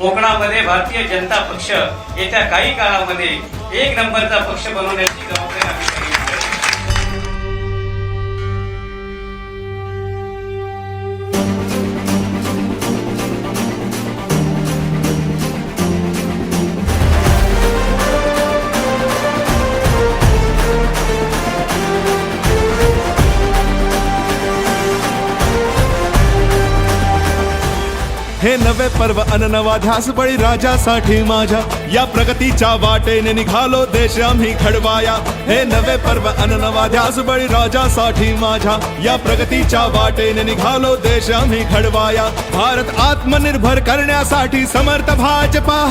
कोकणामध्ये भारतीय जनता पक्ष येत्या काही काळामध्ये एक नंबरचा पक्ष बनवण्याची जबाबदारी हे नवे पर्व अन नवा ध्यास बळी राजासाठी माझ्या. या प्रगतीच्या वाटेने निघालो देश आम्ही घडवाया. हे नवे पर्व अन नवा ध्यास बळी राजासाठी माझ्या. या प्रगतीच्या वाटेने निघालो देश आम्ही घडवाया. भारत आत्मनिर्भर करण्यासाठी समर्थ भाजपा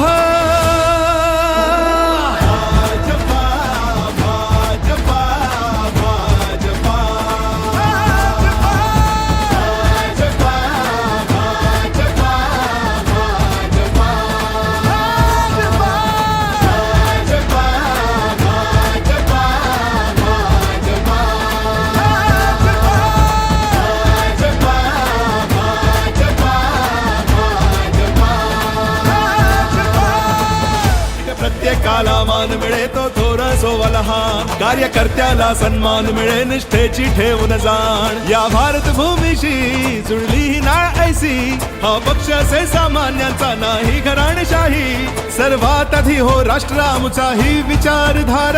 प्रत्येकाला मान मिळे तो थोर सोवा लहान कार्यकर्त्याला सन्मान मिळे निष्ठेची ठेवून जाण. या भारत भूमीशी जुळली ही नाळ ऐसी. हा पक्ष असे सामान्यांचा नाही घराणशाही. सर्वात आधी हो राष्ट्र आमचा ही विचारधारा.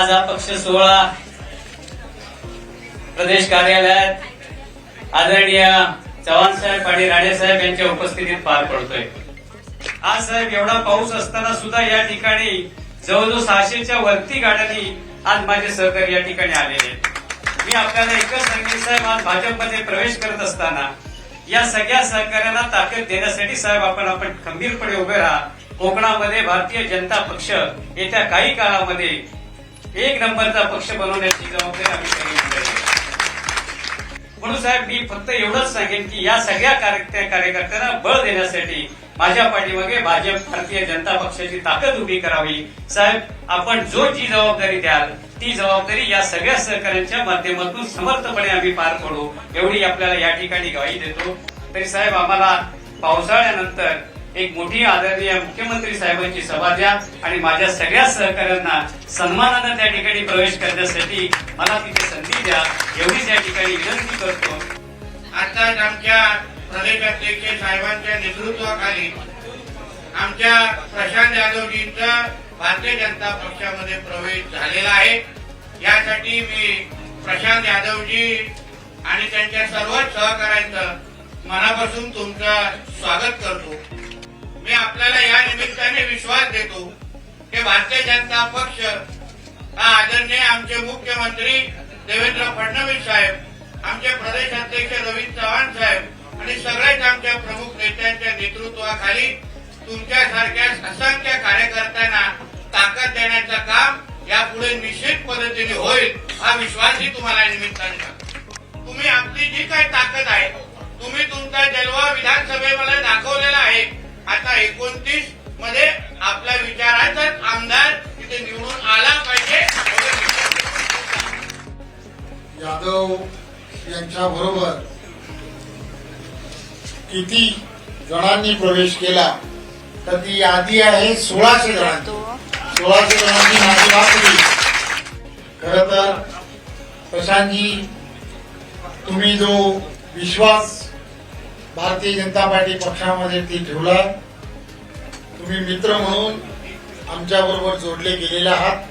आज हा पक्ष सोहळा प्रदेश कार्यालयात आदरणीय चव्हाण साहेब आणि राणे साहेब यांच्या उपस्थितीत पार पडतोय. आज साहेब एवढा पाऊस असताना सुद्धा या ठिकाणी जवळजवळ सहाशेच्या वरती गाड्यांनी आज माझे सहकारी या ठिकाणी आलेले आहेत. मी आपल्याला एकच सांगेन साहेब आज भाजपमध्ये प्रवेश करत असताना या सगळ्या सहकार्यांना ताकद देण्यासाठी साहेब आपण आपण खंबीरपणे उभे राहा. कोकणामध्ये भारतीय जनता पक्ष येत्या काही काळामध्ये एक नंबरचा पक्ष बनवण्याची जबाबदारी आम्ही सगळी म्हणून साहेब मी फक्त एवढंच सांगेन की या सगळ्या कार्य- कार्यकर्त्यांना बळ देण्यासाठी माझ्या पाठीमागे भाजप भारतीय जनता पक्षाची ताकद उभी करावी. साहेब आपण जो जी जबाबदारी द्याल ती जबाबदारी या सगळ्या सहकाऱ्यांच्या माध्यमातून समर्थपणे आम्ही पार पडू. एवढी आपल्याला या ठिकाणी ग्वाही देतो. तरी साहेब आम्हाला पावसाळ्यानंतर एक मोठी आदरणीय मुख्यमंत्री साहेबांची सभा द्या आणि माझ्या सगळ्या सहकाऱ्यांना सन्मानानं त्या ठिकाणी प्रवेश करण्यासाठी मला तिथे संधी द्या. एवढीच या ठिकाणी विनंती करतो. आताच आमच्या प्रदेश अध्यक्ष साहेबांच्या नेतृत्वाखाली आमच्या प्रशांत यादवजींचा भारतीय जनता पक्षामध्ये प्रवेश झालेला आहे. यासाठी मी प्रशांत यादवजी आणि त्यांच्या सर्वच सहकाऱ्यांचं मनापासून तुमचं स्वागत करतो. मी आपल्याला या निमित्ताने विश्वास देतो की भारतीय जनता पक्ष हा आदरणीय आमचे मुख्यमंत्री देवेंद्र फडणवीस साहेब आमचे प्रदेश अध्यक्ष रवींद्र चव्हाण साहेब आणि सगळेच आमच्या प्रमुख नेत्यांच्या नेतृत्वाखाली तुमच्यासारख्या असंख्य कार्यकर्त्यांना ताकद देण्याचं काम यापुढे निश्चित पद्धतीने होईल हा विश्वासही तुम्हाला निमित्ताने तुम्ही आपली जी काही ताकद आहे तुम्ही तुमचा जलवा विधानसभेमध्ये दाखवलेला आहे यांच्या बरोबर किती जणांनी प्रवेश केला तर ती यादी आहे सोळाशे जणांची. सोळाशे जणांची माझी वाचली. खर तर प्रशांतजी तुम्ही जो विश्वास भारतीय जनता पार्टी पक्षामध्ये ती ठेवला तुम्ही मित्र म्हणून आमच्या बरोबर जोडले गेलेले आहात.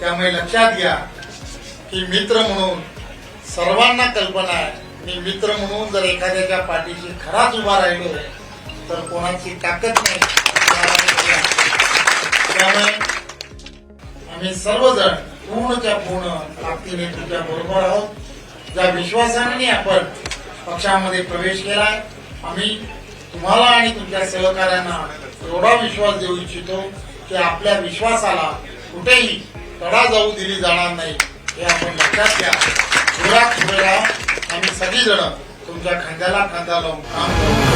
त्यामुळे लक्षात घ्या की मित्र म्हणून सर्वांना कल्पना आहे. मी मित्र म्हणून जर एखाद्याच्या पाठीशी खराच उभा राहिलो तर कोणाची ताकद नाही. त्यामुळे आम्ही सर्वजण पूर्णच्या पूर्ण ताकदीने तुझ्या बरोबर आहोत. ज्या विश्वासाने आपण पक्षामध्ये प्रवेश केलाय आम्ही तुम्हाला आणि तुमच्या सहकाऱ्यांना एवढा विश्वास देऊ इच्छितो की आपल्या विश्वासाला कुठेही तडा जाऊ दिली जाणार नाही हे आपण लक्षात घ्या. खबरा खबरा आम्ही सगळीजण तुमच्या खांद्याला खांदा लावून काम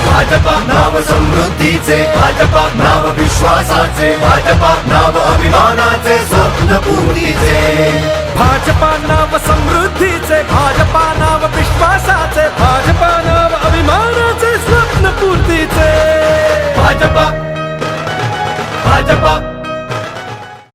भाजपा नाव समृद्धीचे भाजपा नाव विश्वासाचे भाजपा नाव अभिमानाचे स्वप्न पूर्तीचे भाजपा नाव समृद्धीचे भाजपा नाव विश्वासाचे भाजपा